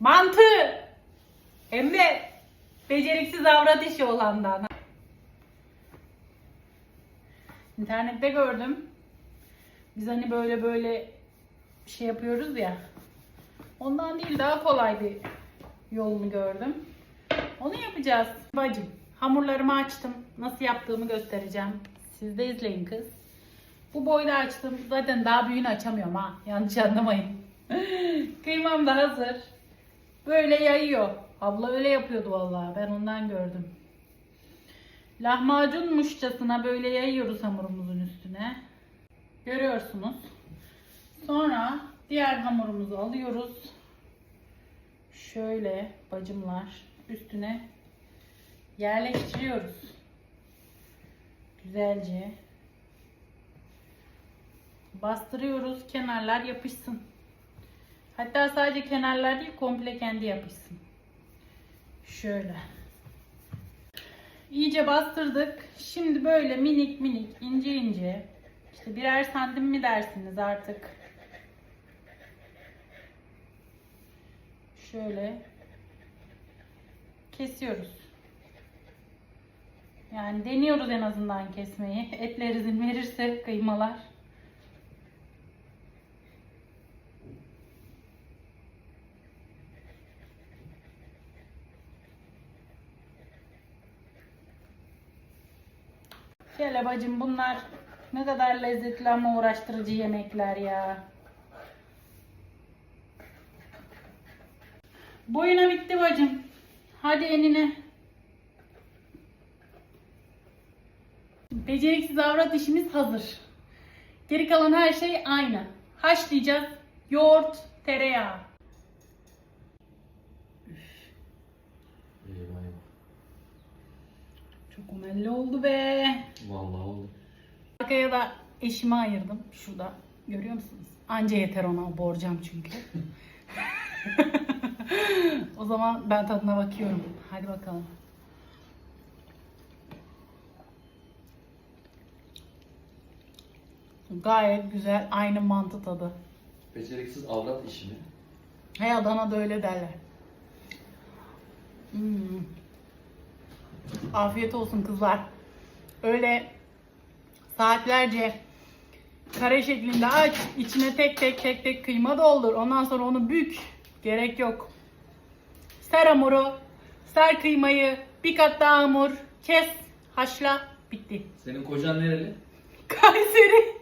Mantı. Hem de beceriksiz avrat işi olandan. İnternette gördüm. Biz hani böyle böyle şey yapıyoruz ya. Ondan değil daha kolay bir yolunu gördüm. Onu yapacağız. Bacım hamurlarımı açtım. Nasıl yaptığımı göstereceğim. Siz de izleyin kız. Bu boyda açtım. Zaten daha büyüğünü açamıyorum ha. Yanlış anlamayın. Kıymam da hazır. Böyle yayıyor. Abla öyle yapıyordu vallahi. Ben ondan gördüm. Lahmacunmuşçasına böyle yayıyoruz hamurumuzun üstüne. Görüyorsunuz. Sonra diğer hamurumuzu alıyoruz. Şöyle bacımlar üstüne yerleştiriyoruz. Güzelce bastırıyoruz. Kenarlar yapışsın. Hatta sadece kenarlar değil komple kendi yapışsın. Şöyle. İyice bastırdık. Şimdi böyle minik minik ince ince işte birer santim mi dersiniz artık. Şöyle kesiyoruz. Yani deniyoruz en azından kesmeyi. Etler izin verirse kıymalar. Şöyle bacım bunlar ne kadar lezzetli ama uğraştırıcı yemekler ya. Boyuna bitti bacım. Hadi enine. Beceriksiz avrat işimiz hazır. Geri kalan her şey aynı. Haşlayacağız. Yoğurt, tereyağı. Çok umelli oldu be. Vallahi oldu. Arkaya da eşime ayırdım. Şurada. Görüyor musunuz? Anca yeter ona borcam çünkü. o zaman ben tadına bakıyorum. Hadi bakalım. Gayet güzel. Aynı mantı tadı. Beceriksiz avrat işi mi? Hey Adana'da öyle derler. Hmm. Afiyet olsun kızlar. Öyle saatlerce kare şeklinde aç, içine tek tek tek tek kıyma doldur. Ondan sonra onu bük. Gerek yok. Ser hamuru, ser kıymayı, bir kat daha hamur, kes, haşla, bitti. Senin kocan nereli? Kayseri.